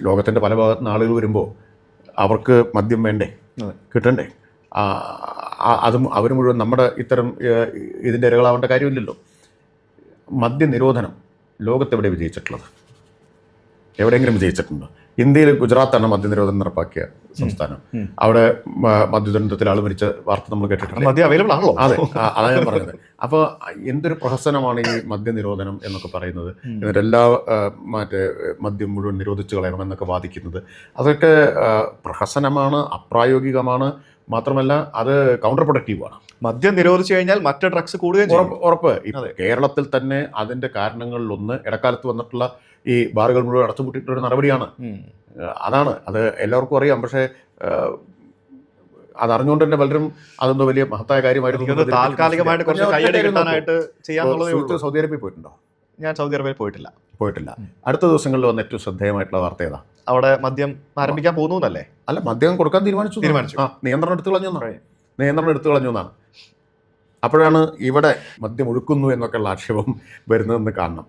ലോകത്തിന്റെ പല ഭാഗത്തു നിന്ന് ആളുകൾ വരുമ്പോൾ അവർക്ക് മദ്യം വേണ്ടേ? കിട്ടണ്ടേ? അതും അവർ മുഴുവൻ നമ്മുടെ ഇത്തരം ഇതിന്റെ ഇരകളാവേണ്ട കാര്യമില്ലല്ലോ. മദ്യ നിരോധനം ലോകത്തെവിടെ വിജയിച്ചിട്ടുള്ളത്? എവിടെയെങ്കിലും വിജയിച്ചിട്ടുണ്ടോ? ഇന്ത്യയിൽ ഗുജറാത്താണ് മദ്യനിരോധനം നടപ്പാക്കിയ സംസ്ഥാനം. അവിടെ മദ്യദുരന്തത്തിൽ ആൾ മരിച്ച വാർത്ത നമ്മൾ കേട്ടിട്ടുണ്ട് മദ്യം അവൈലബിൾ ആണല്ലോ. അതെ അതാണ് ഞാൻ പറഞ്ഞത്. അപ്പോൾ എന്തൊരു പ്രഹസനമാണ് ഈ മദ്യനിരോധനം എന്നൊക്കെ പറയുന്നത്? എന്നിട്ട് എല്ലാ മറ്റേ മദ്യം മുഴുവൻ നിരോധിച്ചു കളയണം എന്നൊക്കെ വാദിക്കുന്നത്. അതൊക്കെ പ്രഹസനമാണ് അപ്രായോഗികമാണ്. മാത്രമല്ല അത് കൗണ്ടർ പ്രൊഡക്റ്റീവാണ് മദ്യം നിരോധിച്ചു കഴിഞ്ഞാൽ മറ്റ് ഡ്രഗ്സ് കൂടുകയും ഉറപ്പ് കേരളത്തിൽ തന്നെ അതിന്റെ കാരണങ്ങളിലൊന്ന് ഇടക്കാലത്ത് വന്നിട്ടുള്ള ഈ ബാറുകൾ മുഴുവൻ അടച്ചുപൂട്ടിയിട്ടുള്ള ഒരു നടപടിയാണ്. അതാണ്. അത് എല്ലാവർക്കും അറിയാം. പക്ഷേ അത് അറിഞ്ഞുകൊണ്ട് തന്നെ പലരും അതെന്തോ വലിയ മഹത്തായ കാര്യമായിട്ട് താൽക്കാലികമായിട്ട് കുറച്ച് സൗദി അറേബ്യയിൽ പോയിട്ടുണ്ടോ? ഞാൻ സൗദി അറേബ്യയിൽ പോയിട്ടില്ല. പോയിട്ടില്ല. അടുത്ത ദിവസങ്ങളിൽ വന്ന ഏറ്റവും ശ്രദ്ധേയമായിട്ടുള്ള വാർത്ത ഏതാ? അവിടെ മദ്യം ആരംഭിക്കാൻ പോകുന്നു എന്നല്ലേ അല്ല മദ്യം കൊടുക്കാൻ തീരുമാനിച്ചു. തീരുമാനിച്ചു. ആ നിയന്ത്രണം എടുത്തു കളഞ്ഞു എന്നാണ്. നിയന്ത്രണം എടുത്തു കളഞ്ഞു എന്നാണ് അപ്പോഴാണ് ഇവിടെ മദ്യം ഒഴുക്കുന്നു എന്നൊക്കെയുള്ള ആക്ഷേപം വരുന്നതെന്ന് കാണണം